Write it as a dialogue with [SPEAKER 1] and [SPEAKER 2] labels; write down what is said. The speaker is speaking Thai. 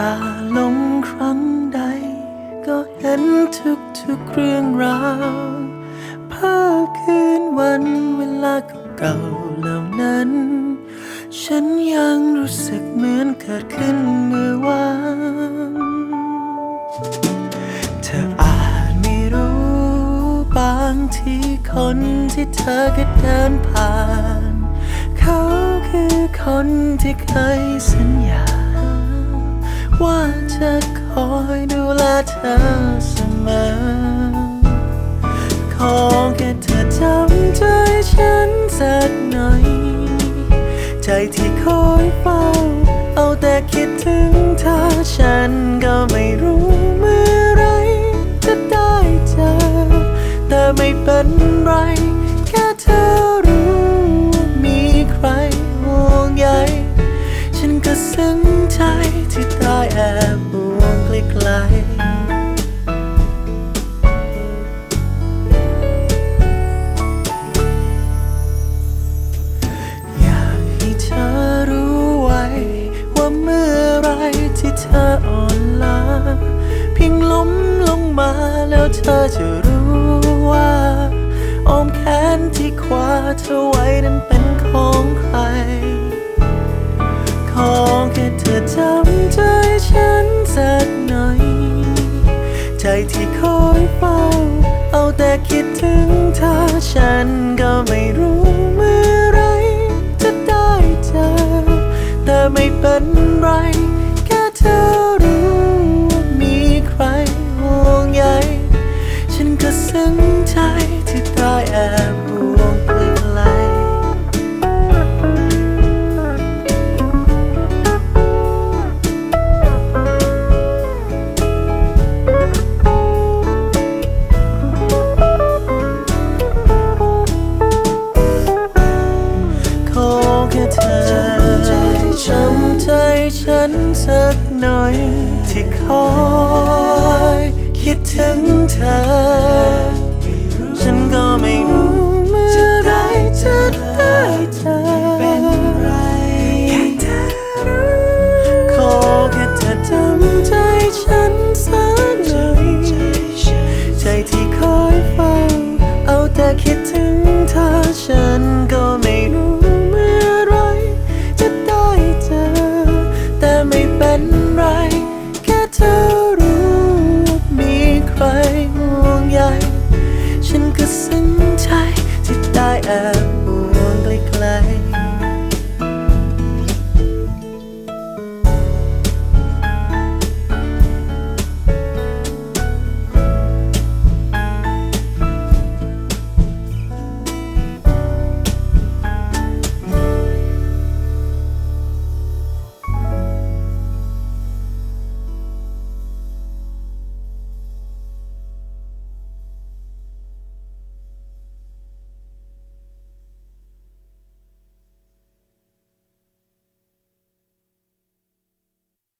[SPEAKER 1] ตาลงครั้งใด ก็เห็นทุกทุกๆเรื่องราวภาพคืนวันเวลาเก่าๆเหล่านั้น ฉันยังรู้สึกเหมือนเกิดขึ้นเมื่อวานเธออาจไม่รู้บางทีคนที่เธอก็เดินผ่าน เขาคือคนที่เคยสัญญา ว่าจะคอยดูแลเธอเสมอ ขอแค่เธอจำใจฉันสักหน่อย ใจที่คอยเฝ้า เอาแต่คิดถึงเธอฉันก็ไม่รู้เมื่อไรจะได้เจอ แต่ไม่เป็น ธออ่อนล้าเพียงล้มลงมาแล้วเธอจะรู้ว่าอ้อมแขนที่คว้าเธอไว้นั้นเป็นของใคร ขอแค่เธอจำใจฉันสักหน่อย ใจที่คอยเฝ้า เอาแต่คิดถึงเธอฉันก็ ถึงใจที่ได้แอบห่วงไกลๆขอแค่เธอจำใจฉันสักหน่อยที่คอ